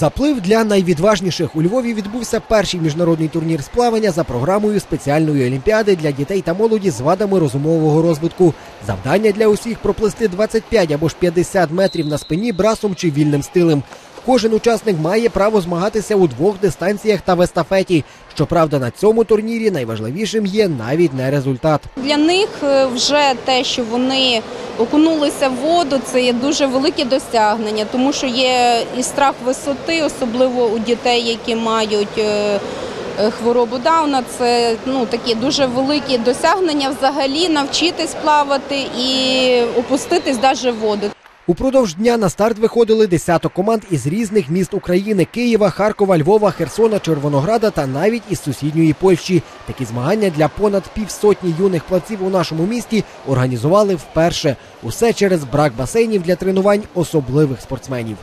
Заплив для найвідважніших у Львові відбувся перший міжнародний турнір з плавання за програмою спеціальної олімпіади для дітей та молоді з вадами розумового розвитку. Завдання для усіх проплисти 25 або ж 50 метрів на спині брасом чи вільним стилем. Кожен учасник має право змагатися у двох дистанціях та в естафеті. Щоправда, на цьому турнірі найважливішим є навіть не результат. Для них е, вже те, що вони окунулися в воду, це є дуже велике досягнення, тому що є і страх висоти, особливо у дітей, які мають е, е, хворобу Дауна. Це ну такі дуже великі досягнення взагалі навчитись плавати і опуститись навіть в воду. Упродовж дня на старт виходили десяток команд із різних міст України: Києва, Харкова, Львова, Херсона, Червонограда та навіть із сусідньої Польщі. Такі змагання для понад півсотні юних плаців у нашому місті організували вперше. Усе через брак басейнів для тренувань особливих спортсменів.